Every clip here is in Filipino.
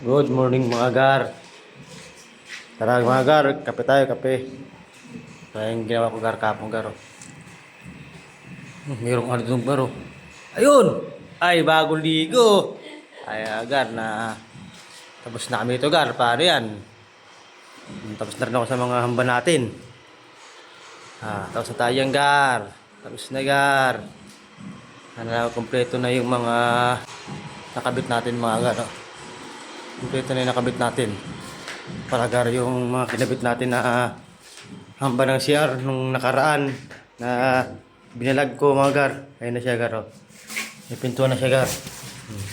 Good morning mga gar. Tara mga gar, kape tayo, kape. Kaya yung ginawa ko gar kapong gar. oh. Hmm, Mayroong ano ditong gar oh. Ayun! Ay, bagong ligo. Ay, gar na tapos na kami ito gar. Paano yan? Hmm, Tapos na rin ako sa mga hamba natin. Ah, tapos na tayo gar. Tapos na gar. Ano na, kompleto na yung mga nakabit natin mga gar. oh. Kompleto na yung nakabit natin. Paragar yung mga kinabit natin na ah, hamba ng CR nung nakaraan na binalag ko mga gar. Ayun na siya gar. Oh. May pintuan na siya gar. Hmm.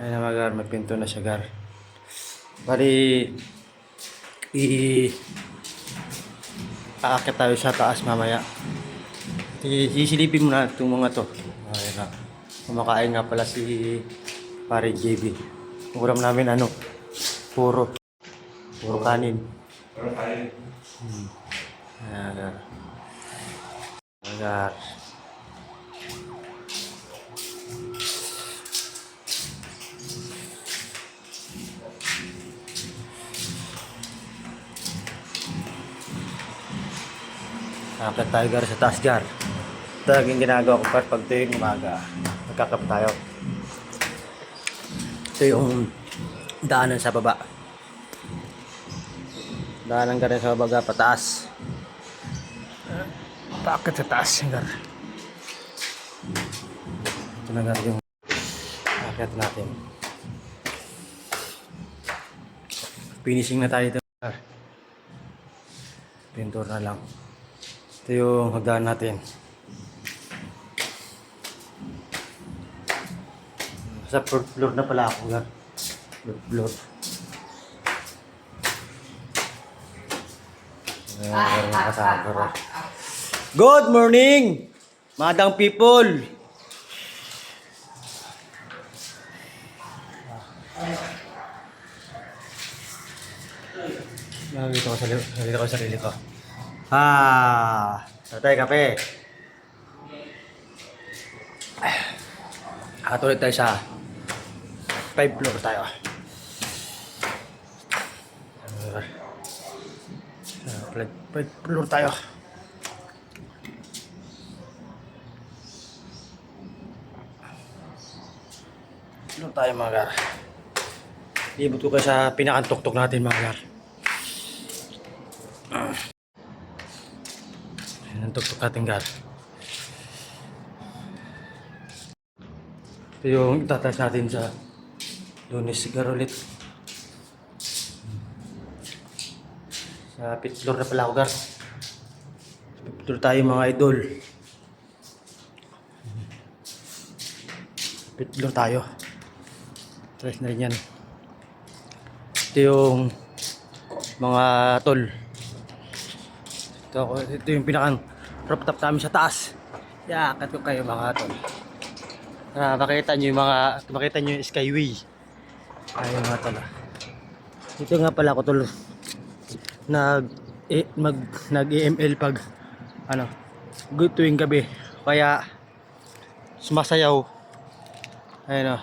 Ayun na mga gar. May pintuan na siya gar. Bali, i aakit tayo sa taas mamaya. Sisilipin mo na itong mga to. Ayun na. Kumakain nga pala si pare JB. Ulam namin ano, puro. Puro kanin. Pero tayo, Agar. Agar. Akit tayo gar sa taas gar. Ito yung ginagawa ko par pag tuwing umaga. Magkakap tayo. Ito yung daanan sa baba. Daanan ka rin sa baba pataas. Paakit sa taas yung gar. Ito na gar yung akit natin. Finishing na tayo ito. gar. Pintur na lang. Ito yung hagdan natin. Sa fourth floor na pala ako gar. Fourth floor. Ayan, kasama ko rin. Good morning, madang people. Nakikita ko sa sarili, ko sa sarili ko. Ah, tatay kape. Katuloy tayo sa 5 floor tayo. Sa 5 floor tayo. Floor tayo mga gar. Ibot ko kayo sa pinakantuktok natin mga gar. Yan ang tuktok natin gar. Ito yung itatas natin sa lunes sigaro ulit. Sa pit floor na pala ako gar. Sa floor tayo mga idol. Pit floor tayo. Tres na rin yan. Ito yung mga tol. Ito, ito yung pinakang rooftop namin sa taas. Yakat ko kayo mga tol. Para makita nyo yung mga, makita nyo yung skyway. Ayun mga tol. ah. Dito nga pala ako tol. Nag, eh, mag, nag EML pag, ano, good tuwing gabi. Kaya, sumasayaw. Ayun o.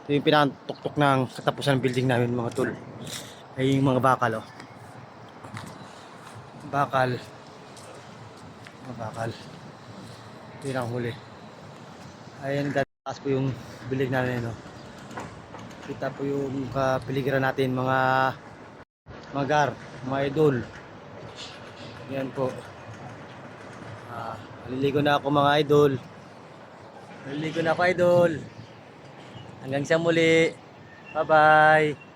Ito yung pinakantuktok ng katapusan ng building namin mga tol. Ay yung mga bakal o. Bakal. Mga bakal. Ito yung huli. Ayan, taas po yung building namin, no. Kita po yung kapiligiran natin, mga magar, mga idol. Yan po. Ah, maliligo na ako mga idol. Maliligo na ako idol. Hanggang sa muli. Bye-bye.